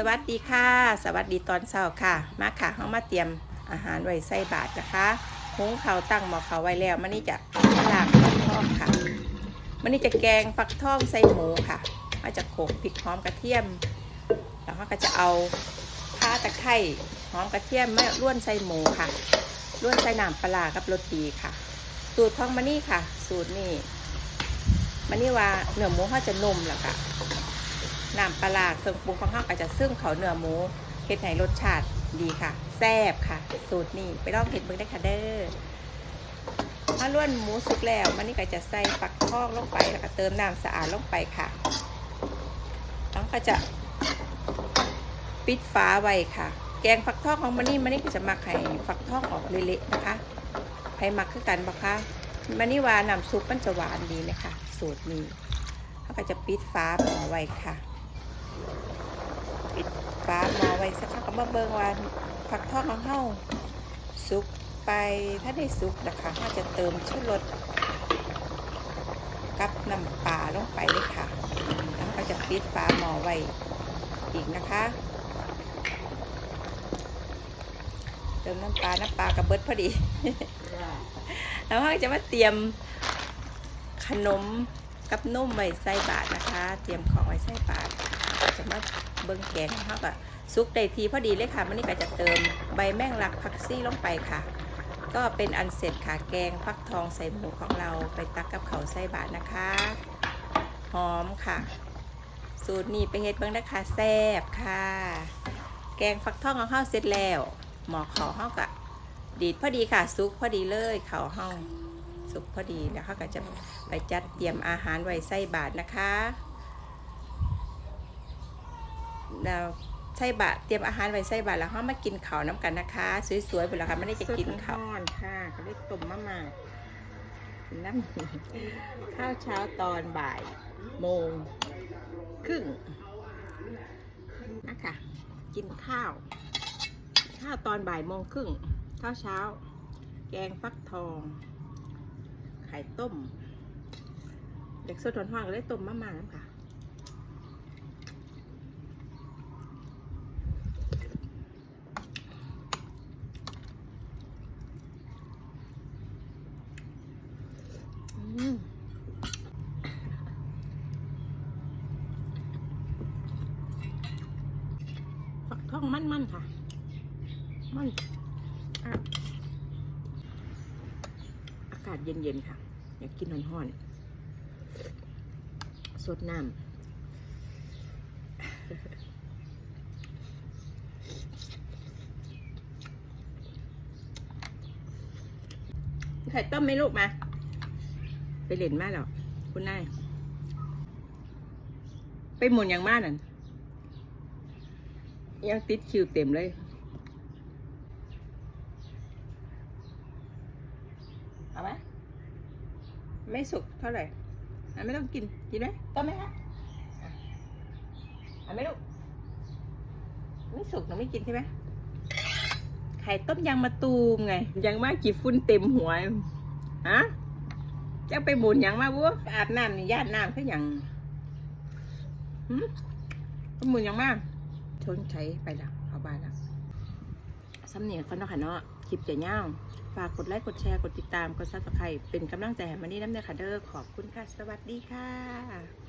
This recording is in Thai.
สวัสดีค่ะ สวัสดีตอนเช้าค่ะ มาค่ะเฮามาเตรียมอาหารไว้ใส่บาตรนะคะหุงเขาตั้งหม้อข้าไว้แล้วมันนี่จะล้างฟักทองค่ะมันนี่จะแกงฟักทองใส่หมูค่ะมาจะโขลกพริกหอมกระเทียม แล้วเราก็จะเอาข่าตะไคร้หอมกระเทียมมาล้วนใส่หมูค่ะล้วนใส่น้ำปลาร้ากับโรตีค่ะ สูตรของมันนี่ค่ะ สูตรนี่มันนี่ว่าเนื้อหมูเขาจะนุ่มแล้วค่ะ น้ำปลาร้าเครื่องปรุงของเขาก็จะซึ่งเขาเนื้อหมูเฮ็ดให้รสชาติดีค่ะแซ่บค่ะ สูตรนี้ไปลองเห็ดเบิ่งได้ค่ะเด้อถ้าล้วนหมูสุกแล้วมันนี่ก็จะใส่ฟักทองลงไปแล้วก็เติมน้ำสะอาดลงไปค่ะแล้วก็จะปิดฝาไว้ค่ะ แกงฟักทองของมันนี่มันนี่ก็จะหมักให้ฟักทองออกเละๆนะคะให้หมักคือกันบ่คะมันนี่ว่าน้ำซุปมันจะหวานดีเลยค่ะสูตรนี้เขาก็จะปิดฟ้าหม้อไว้ค่ะ ฟ้าหม้อไว้สักพักก็มาเบิ่งว่าผักทอดของเฮาสุกไปถ้าได้สุกนะคะเขาจะเติมชุดรสกับน้ำปลาลงไปเลยค่ะแล้วก็จะปิดฟ้าหม้อไว้อีกนะคะ เติมน้ำปลา น้ำปลากระเบิดพอดี แล้วเขาก็จะมาเตรียมขนมกับนุ่มไว้ใส่บาทนะคะ เตรียมของไว้ใส่บาทจะมา เบิ้งแกงของเขาก็ซุกได้ทีพอดีเลยค่ะมันนี่ก็จะเติมใบแมงลักผักซี่ลงไปค่ะ ก็เป็นอันเสร็จค่ะแกงฟักทองใส่หมูของเราไปตักกับเขาวใส่บาทนะคะ หอมค่ะ สูตรนี้ไปเฮ็ดเบิ้งนะคะแซ่บค่ะ แกงฟักทองของเขาเสร็จแล้ว หมอขาเขาก็ดีดพอดีค่ะซุกพอดีเลยเขาห้องสุกพอดีแล้วเขาก็จะไปจัดเตรียมอาหารไว้ใส่บาทนะคะ แล้วใส่บาทเตรียมอาหารไว้ใส่บาทแล้วเขามากินข้าวน้ำกันนะคะ สวยๆไปแล้วค่ะไม่ได้จะกินข้าวค่ะก็ได้ต้มมะม่ากินน้ำข้าวเช้าตอนบ่ายโมงครึ่งนะคะกินข้าว ข้าวตอนบ่ายโมงครึ่งข้าวเช้า แกงฟักทอง ไข่ต้ม เด็กสดทนห้องก็เลยต้มมะม่าน้ำค่ะ อืม ฝักทองมันๆค่ะ มันอากาศเย็นๆค่ะ อยากกินร้อนๆสดน้ำไข่ต้มไหม่ลูกมา ไปเล่นมาแล้วคุณนาย ไปหมุนอย่างมากนั่น ยังติดคิวเต็มเลยเอาไหมไม่สุกเท่าไหร่อะไม่ต้องกิน กินไหมต้มไหมคะอะเอาไหมลูกไม่สุกหนูไม่กินใช่ไหมไข่ต้มยางมะตูมไง ยังมากี่ฟุ้นเต็มหัวฮะจะไปหมุนหยังมาบัวไปอาบน้ำนี่ญาติน้ำคือหยังหืมไปหมุนหยังมา ชนใช้ไปละเอาบานละสำเนียงคนเนาะค่ะเนาะคลิปจะย่าฝากกดไลค์กดแชร์กดติดตามกดซับสไครป์เป็นกำลังใจให้มานี่น้ำเนยค่ะเด้อขอบคุณค่ะ สวัสดีค่ะ